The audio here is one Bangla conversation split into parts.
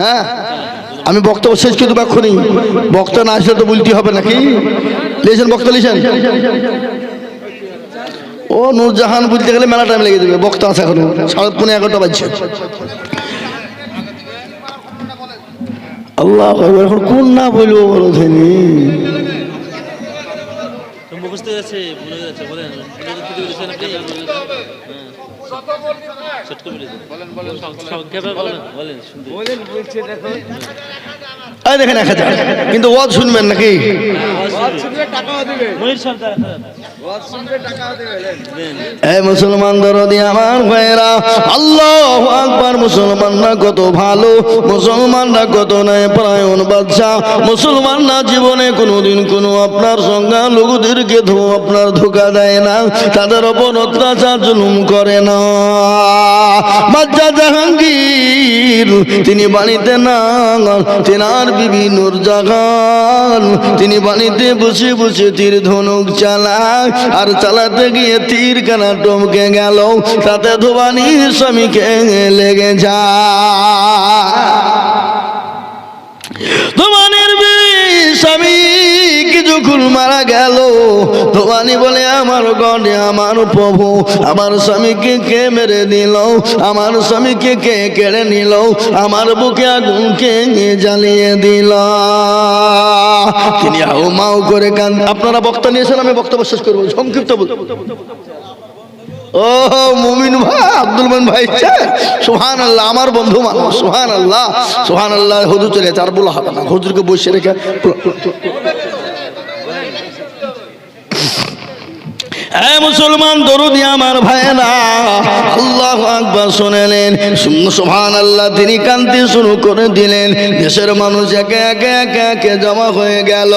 হ্যাঁ? আমি বক্তব্য শেষ কিন্তু এক্ষুনি। বক্তা না আসলে তো বলতে হবে নাকি? লিয়েছেন বক্তা লিয়েছেন ও নূরজাহান বলতে গেলে মেলা টাইম লেগে যাবে। বক্তা আছে এখনও। সাড়ে পনেরো এগারোটা বাজছে। আল্লাহ এখন কোন না বলব বলো ধনী? মুখস্থ যাচ্ছে বলেন। বুঝতে বলেন। সংক্ষেপে বলেন। বলেন শুনতে। এই দেখেন এক হাজার। কিন্তু ওয়াজ শুনবেন নাকি? মুসলমান দরদি আমার ভাইরা আল্লাহ আকবার মুসলমানরা কত ভালো মুসলমানরা কত নয় পরায়ণ বাচ্চা মুসলমানরা জীবনে কোনোদিন কোনো আপনার সংজ্ঞা লোকদেরকে ধো আপনার ধোকা দেয় না তাদের ওপর অত্যাচার জুলুম করে না। জাহাঙ্গীর তিনি বাড়িতে না তেনার বিবি নূরজাহান তিনি বাড়িতে বসে বসে তীর ধনুক চালায়, আর চালাতে গিয়ে তীর কানা টমকে গেল। তাতে ধোবানি স্বামীকে লেগে যায়। ধোবানির বিবি স্বামী কিছুক্ষণ মারা গেল ধোবানি বলে, আমার গডে আমার প্রভু, আমার স্বামীকে কে মেরে দিল? আমার স্বামীকে কে কেড়ে নিল? আমার বুকে আগুনকে জ্বালিয়ে দিল? তিনি মাউ করে কান, আপনারা বক্তা নিয়েছেন, আমি বক্তব্য শেষ করব, সংক্ষিপ্ত ও মুমিন ভাই, আব্দুল মান ভাই সুহান আল্লাহ আমার বন্ধু মানুষ সুহান আল্লাহ সুহান আল্লাহ হুজুর চলে যাচ্ছে আর বলা হবে না, হুজুরকে বসে রেখে মুসলমান, দরুদি আমার ভাইরা আল্লাহ আকবার শুনেলেন। সুহান আল্লাহ তিনি কান্তি শুরু করে দিলেন। দেশের মানুষ একে একে একে একে জমা হয়ে গেল।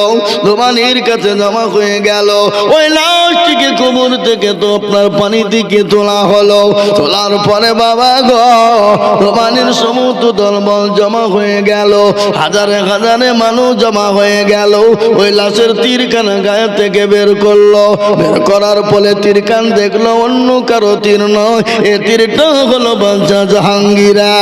দোমানির কাছে জমা হয়ে গেল। ওই লাশটিকে কবর থেকে তো আপনার পানি থেকে তোলা হলো। তোলার পরে বাবা গো দোমানির সমস্ত দলবল জমা হয়ে গেল। হাজারে হাজারে মানুষ জমা হয়ে গেল। ওই লাশের তীরখানা গায়ে থেকে বের করল। বের করার ফলে তীরখান দেখল অন্য কারও তীর নয়। এ তীরটা হলো বাজা জাহাঙ্গীরা।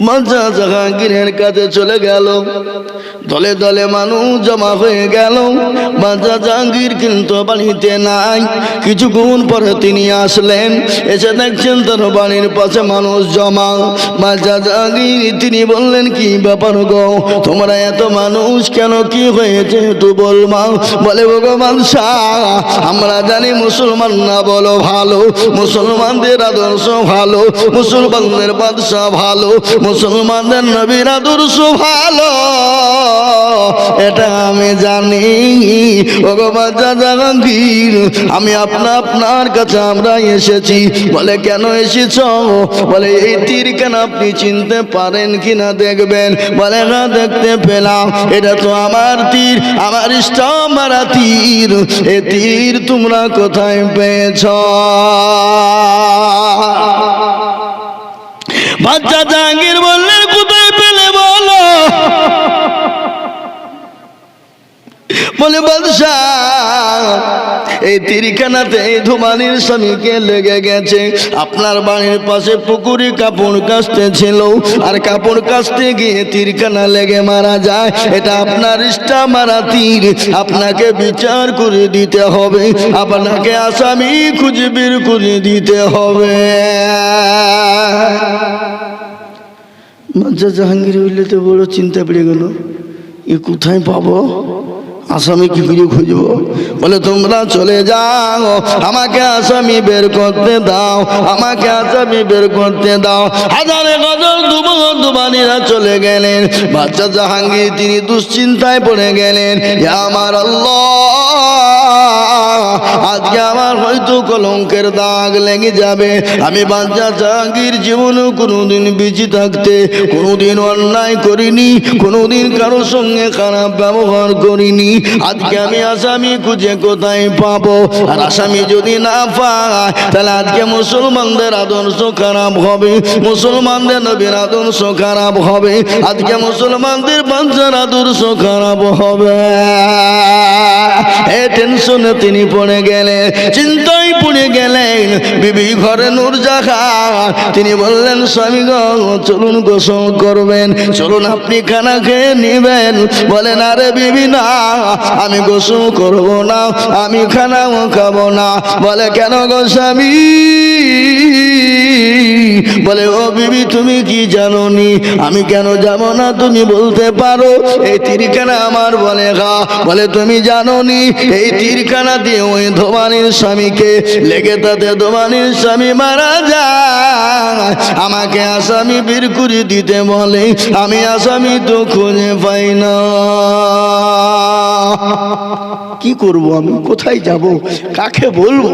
মাজা জাহাঙ্গীরের কাছে চলে গেল। দলে দলে মানুষ জমা হয়ে গেল। মাজা জাহাঙ্গীর কিন্তু বাড়িতে নাই। কিছুক্ষণ পরে তিনি আসলেন। এসে দেখছেন তার বাড়ির পাশে মানুষ জমা। মাজা জাহাঙ্গীর, তিনি বললেন, কি ব্যাপার গো? তোমরা এত মানুষ কেন? কি হয়েছে একটু বলমা বলে ভগবান শাহ আমরা জানি মুসলমান না বলো ভালো। মুসলমানদের আদর্শ ভালো। মুসলমানদের বাদশাহ ভালো। মুসলমানদের নবীর আদর্শ ভালো, এটা আমি জানি। জাহাঙ্গীর, আমি আপনা আপনার কাছে আমরা এসেছি। বলে, কেন এসেছ? বলে, এই তীর কেন আপনি চিনতে পারেন কিনা দেখবেন? বলে, না, দেখতে পেলাম। এটা তো আমার তীর, আমার ইষ্ট মারা তীর। এ তীর তোমরা কোথায় পেয়েছ? বাচ্চা জাহাঙ্গীর বললেন কোথায় পেলে বলো বলে এই তিরিখানাতে এই ধুমানির স্বামীকে লেগে গেছে। আপনার বাড়ির পাশে পুকুরে কাপড় কাচতে ছিল আর কাপড় কাচতে গিয়ে তীরখানা লেগে মারা যায়। এটা আপনার ইষ্টা মারা তীর আপনাকে বিচার করে দিতে হবে। আপনাকে আসামি খুঁজে বের করে দিতে হবে। মাজা জাহাঙ্গীর হইলে তো বড় চিন্তা পড়ে গেল। এ কোথায় পাবো? আসামি কি করে খুঁজবো? বলে, তোমরা চলে যাও, আমাকে আসামি বের করতে দাও, আমাকে আসামি বের করতে দাও। হাজারে গজল দুবো দুবানিরা চলে গেলেন। বাচ্চা জাহাঙ্গীর তিনি দুশ্চিন্তায় পড়ে গেলেন। আমার আল্লাহ আজকে আমার হয়তো কলঙ্কের দাগ লেগে যাবে। আমি বাচ্চা জাহাঙ্গীর জীবনে কোনোদিন বেঁচে থাকতে, কোনোদিন অন্যায় করিনি, কোনোদিন কারোর সঙ্গে খারাপ ব্যবহার করিনি। আজকে আমি আসামি খুঁজে কোথায় পাবো? আর আসামি যদি না পায়, তাহলে আজকে মুসলমানদের আদর্শ খারাপ হবে। মুসলমানদের নবীর আদর্শ খারাপ হবে। আজকে মুসলমানদের বাচ্চার আদর্শ খারাপ হবে। এ তিনি পড়ে গেলেন চিন্তায় পড়ে গেলেন বিবি ঘরে নূর জাহান তিনি বললেন, স্বামী গো, চলুন গোসল করবেন। চলুন, আপনি খানা খেয়ে নিবেন। বলেন, আরে বিবি, না, আমি গোসল করব না, আমি খানাও খাব না। বলে, কেন গো স্বামী? বলে, ও বিবি, তুমি কি জানো নি আমি কেন যাব না, তুমি বলতে পারো? এই তীরখানা আমার, বলে গা বলে, তুমি জানো নি এই তীরখানা দিয়ে ওই ধোবানির স্বামীকে লেগে তাতে দোমানির স্বামী মারা যায়। আমাকে আসামি বের করে দিতে বলে, আমি আসামি তো খুঁজে পাই না। কি করব আমি? কোথায় যাব? কাকে বলব?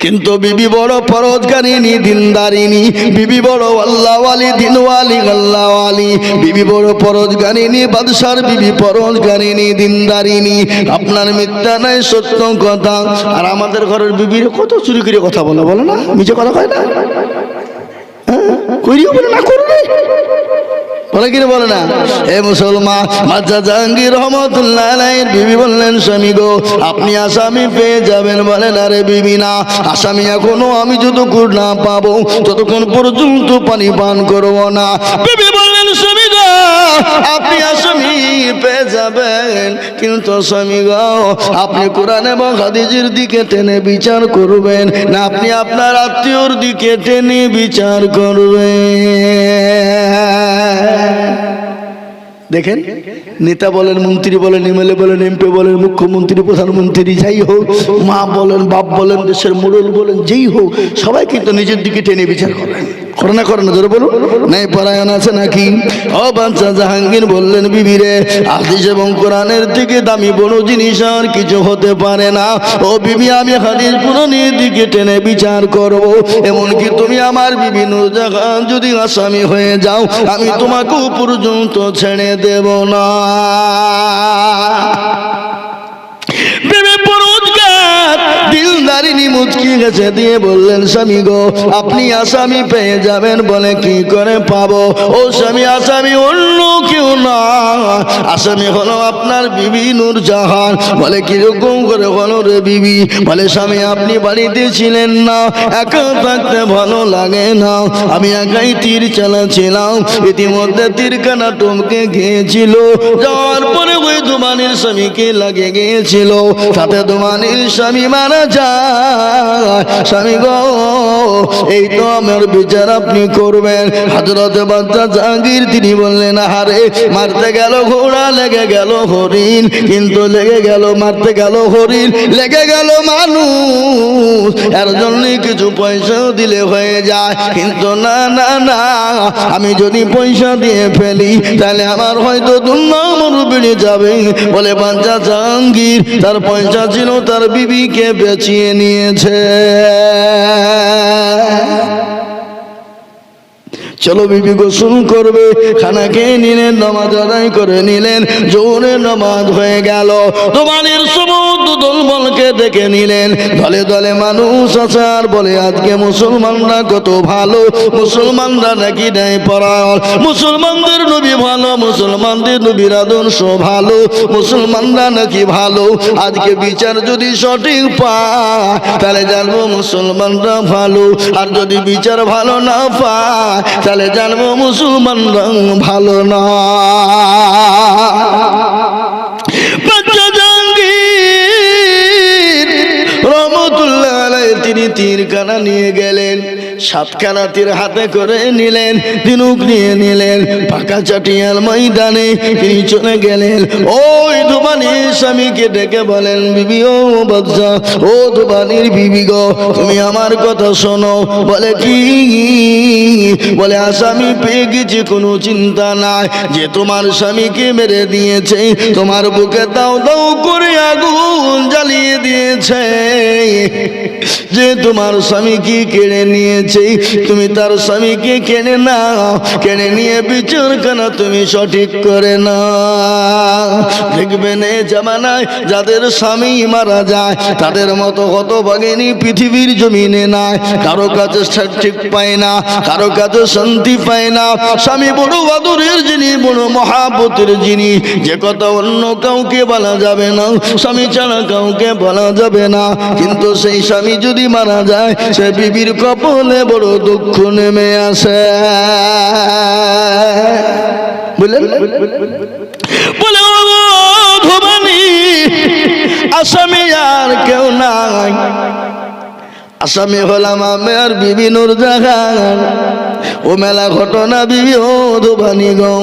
কিন্তু বিবি বড় পরজগারিনী দিনদারিনী, বিবি বড় আল্লাহওয়ালি, দিনওয়ালি, আল্লাহওয়ালি। বিবি বড় পরজগারিনী বাদশার বিবি পরজগারিনী দিনদারিনী। আপনার মিথ্যা নাই, সত্য কথা। আর আমাদের ঘরের বিবির কত চুরি করে কথা বলে, বলো না? মিছে কথা কয় না? হ্যাঁ? করিও বলে না করবে বলে বলে না? মুসলমান বিবি আপনি আসামি পেয়ে যাবেন বলেন বিবি না? আসামি আমি যতক্ষণ না পাবো, ততক্ষণ পর্যন্ত পানি পান করব না। বিবি বললেন স্বামী গো আপনি আসামি পেয়ে যাবেন। কিন্তু স্বামী গো, আপনি কোরআন এবং হাদিজের দিকে টেনে বিচার করবেন না, আপনি আপনার আত্মীয়র দিকে টেনে বিচার করবেন। দেখেন, নেতা বলেন, মন্ত্রী বলেন, এমএলএ বলেন, এমপি বলেন, মুখ্যমন্ত্রী, প্রধানমন্ত্রী, যাই হোক, মা বলেন, বাপ বলেন, দেশের মোড়ল বলেন, যেই হোক, সবাই কিন্তু নিজের দিকে টেনে বিচার করেন করে না করে না ধরে বলুন। নাই পরায়ণ আছে নাকি? ও বাচ্চা জাহাঙ্গীর বললেন বিবিরে হাদিস এবং কোরআনের থেকে দামি বড় জিনিস আর কিছু হতে পারে না। ও বিবি, আমি হাদিস কোরআনের দিকে টেনে বিচার করব। এমনকি তুমি আমার বিভিন্ন জায়গা যদি আসামি হয়ে যাও, আমি তোমাকেও পর্যন্ত ছেড়ে দেব না। দিলদারিনী মুচকি গেছে দিয়ে বললেন, স্বামী গো, আপনি আসামি পেয়ে যাবেন বলে কি করে পাবো? ও স্বামী, আসামি অন্য কেউ না। আসামি হলো আপনার বিবি নূর জাহান বলে কীরকম করে হলো রে বিবি? বলে, স্বামী, আপনি বাড়িতে ছিলেন না, একা থাকতে ভালো লাগে না। আমি একাই তীর চালাচ্ছিলাম, ইতিমধ্যে তীরখানা টমকে গিয়েছিল। যাওয়ার পরে ওই দুমানির স্বামীকে লাগে গিয়েছিল। তাতে দুমানির স্বামী মারা যায়। স্বামী গো, এই তো আমার বিচার আপনি করবেন। হাজরত বাচ্চা জাহাঙ্গীর, তিনি বললেন হারে মারতে গেল ঘোড়া, লেগে গেল হরিণ, কিন্তু লেগে গেল, মারতে গেল হরিণ, লেগে গেল মানুষ। এর জন্য কিছু পয়সাও দিলে হয়ে যায়। কিন্তু না না না, আমি যদি পয়সা দিয়ে ফেলি, তাহলে আমার হয়তো দুর্নামর বেড়ে যাবে। বলে বাচ্চা জাহাঙ্গীর, তার পয়সা ছিল, তার বিবিকে বেচিয়ে নিয়েছে। চলো বিবি গোসল করবে। খানা খেয়ে নিলেন, নামাজ আদায় করে নিলেন জোরে নামাজ হয়ে গেল। তোমাদের সমুদ্র দলবলকে দেখে নিলেন। দলে দলে মানুষ আছে আর বলে, আজকে মুসলমানরা কত ভালো। মুসলমানরা নাকি নেয় পরায়ণ। মুসলমানদের নবী ভালো, মুসলমানদের নবীর আদর্শ ভালো। মুসলমানরা নাকি ভালো। আজকে বিচার যদি সঠিক পায়, তাহলে জানব মুসলমানরা ভালো। আর যদি বিচার ভালো না পায় তাহলে জানব মুসলমানরা ভালো না। তিনি তীর কানা নিয়ে গেলেন। সাতখানা তীর হাতে করে নিলেন তিনুক নিয়ে নিলেন, পাকা চাটিয়াল ময়দানে তিনি চলে গেলেন। ওই দুবানির স্বামীকে ডেকে বলেন, বিবি ও বাচ্চা ও দুবানির বিবি গো, তুমি আমার কথা শোনো। বলে, কি? বলে, আসামি পেয়ে গেছি কোনো চিন্তা নাই। যে তোমার স্বামীকে মেরে দিয়েছে, তোমার বুকে দাও দাও করে আগুন জ্বালিয়ে দিয়েছে। যে তোমার স্বামীকে কেড়ে নিয়েছে, তুমি তার স্বামীকে কেড়ে নাও, কেড়ে নিয়ে বিচার কেন তুমি সঠিক করে না দেখবেন এ জামানায় যাদের স্বামী মারা যায়, তাদের মতো কত ভাগিনী পৃথিবীর জমিনে নাই। কারও কাছে ঠিক পায় না, কারও কাছে শান্তি পায় না। স্বামী বড় আদরের যিনি, বড় মহাপতের যিনি, যে কথা অন্য কাউকে বলা যাবে না, স্বামী ছাড়া কাউকে বলা যাবে না। কিন্তু সেই স্বামী যদি মারা যায়, সে বিবির কপলে বড় দুঃখ নেমে আসে। বুঝলেন? বলে আসামি আর কেউ নাই। আসামি হলাম আমি আর বিবি নুর ও মেলা ঘটনা বিবি ও ধোবানি গো।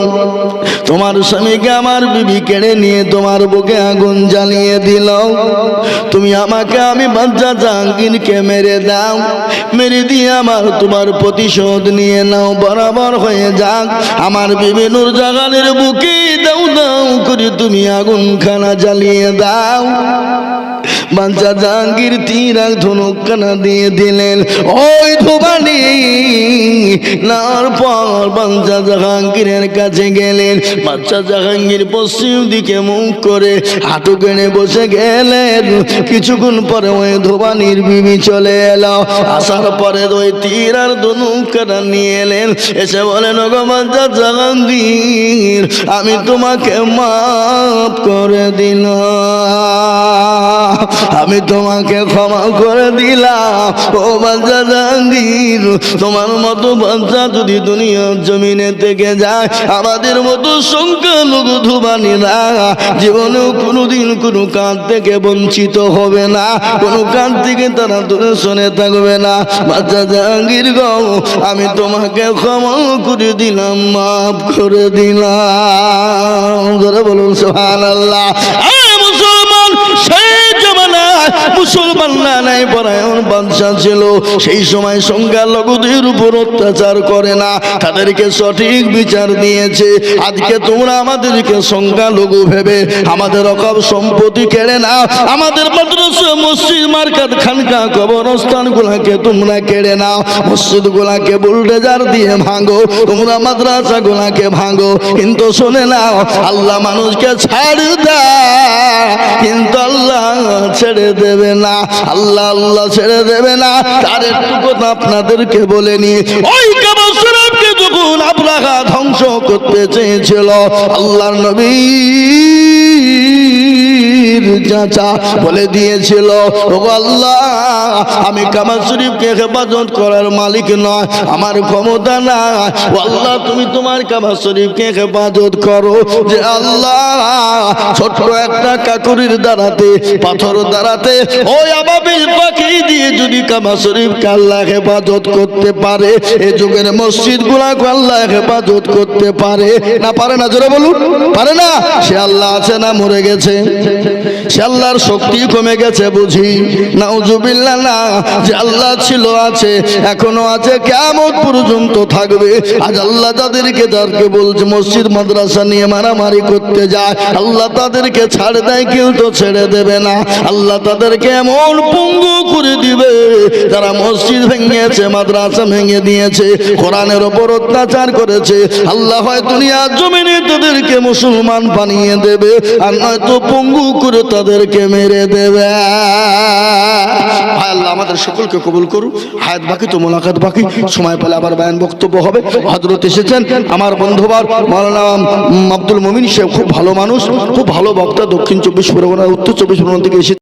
তোমার স্বামীকে আমার বিবি কেড়ে নিয়ে তোমার বুকে আগুন জ্বালিয়ে দিল। তুমি আমাকে, আমি বাচ্চা জাহাঙ্গীরকে মেরে দাও। মেরে দিয়ে আমার তোমার প্রতিশোধ নিয়ে নাও, বরাবর হয়ে যাক। আমার বিবি নুর জাহানের বুকে দাও দাও করে তুমি আগুন খানা জ্বালিয়ে দাও। বাঞ্চা জাহাঙ্গীর তীরাক ধনুক কানা দিয়ে দিলেন। ওই ধুবানি নার পর বাঞ্চা জাহাঙ্গীরের কাছে গেলেন। বাচ্চা জাহাঙ্গীর পশ্চিম দিকে মুখ করে হাঁটু কেড়ে বসে গেলেন। কিছুক্ষণ পরে ওই ধোবানির বিবি চলে এলো। আসার পরে ওই তীর আর ধনুক কানা নিয়ে এলেন। এসে বলেন, ওগো বাঞ্চা জাহাঙ্গীর, আমি তোমাকে মাফ করে দিলাম। আমি তোমাকে ক্ষমা করে দিলাম। ও বাচ্চা জাহাঙ্গীর তোমার মতো বাচ্চা যদি দুনিয়ার জমিনে থেকে যায়, আমাদের মতো সংখ্যালঘু ধুবানীরা জীবনেও কোনোদিন কোনো কাজ থেকে বঞ্চিত হবে না। কোনো কাজ থেকে তারা দূরে শুনে থাকবে না। বাচ্চা জাহাঙ্গীর গো, আমি তোমাকে ক্ষমা করে দিলাম, মাফ করে দিলাম। ধরে বলুন সোহান আল্লাহ মুসলমান নাই পরায়ণ বাদশাহ ছিল। সেই সময় সংখ্যালঘুদের উপর অত্যাচার করে না, তাদেরকে সঠিক বিচার দিয়েছে। আজকে তোমরা আমাদেরকে সংখ্যালঘু ভেবে আমাদের অকাব সম্পত্তি কেড়ে না আমাদের মাদ্রাসা, মসজিদ মার্কাত খানকা কবরস্থান গুলাকে তোমরা কেড়ে নাও। মসজিদ গুলাকে বুলডেজার দিয়ে ভাঙো, তোমরা মাদ্রাসা গুলাকে ভাঙো। কিন্তু শুনে নাও আল্লাহ মানুষকে ছাড় দেয় কিন্তু আল্লাহ ছেড়ে দেবে না, আল্লাহ আল্লাহ ছেড়ে দেবে না। তার একটু কথা আপনাদেরকে বলে ওই ওই কাবাসরামকে যখন আপনারা ধ্বংস করতে চেয়েছিল আল্লাহ নবী চাচা বলে দিয়েছিল আল্লাহ, আমি কামাল শরীফকে হেফাজত করার মালিক নয়, আমার ক্ষমতা না আল্লাহ, তুমি তোমার কামাল শরীফকে হেফাজত করো যে আল্লাহ, ছোট্ট একটা কাকুরির দ্বারাতে, পাথর দ্বারাতে ওই আবাবিল পাখি দিয়ে যদি কামা শরীফকে আল্লাহ হেফাজত করতে পারে, এ যুগের মসজিদ গুলাকে আল্লাহ হেফাজত করতে পারে। না পারে না, জোরে বলুন, পারে না? সে আল্লাহ আছে না মরে গেছে? সে আল্লাহর শক্তি কমে গেছে বুঝি। নাউজুবিল্লাহ না, যে আল্লাহ ছিল, আছে, এখনও আছে কেমন পর্যন্ত থাকবে। আজ আল্লাহ তাদেরকে যাদেরকে বলছে মসজিদ, মাদ্রাসা নিয়ে মারামারি করতে যায়, আল্লাহ তাদেরকে ছাড় দেয়, কেউ তো ছেড়ে দেবে না। আল্লাহ তাদেরকে এমন পঙ্গু করে দিবে, যারা মসজিদ ভেঙেছে, মাদ্রাসা ভেঙে দিয়েছে, কোরআনের ওপর অত্যাচার করেছে। আল্লাহ হয় দুনিয়ার জমিনে তাদেরকে মুসলমান বানিয়ে দেবে, আর নয়তো পঙ্গু করে তাদেরকে মেরে দেবে। আল্লাহ আমাদের সকলকে কবুল করুক। হায়াত বাকি তো মোলাকাত বাকি। সময় পেলে আবার বায়ান বক্তব্য হবে। হজরত এসেছেন। আমার বন্ধুবার মাওলানা উম, আব্দুল মমিন সে খুব ভালো মানুষ খুব ভালো বক্তা। দক্ষিণ চব্বিশ পরগনা উত্তর চব্বিশ পরগনা থেকে এসে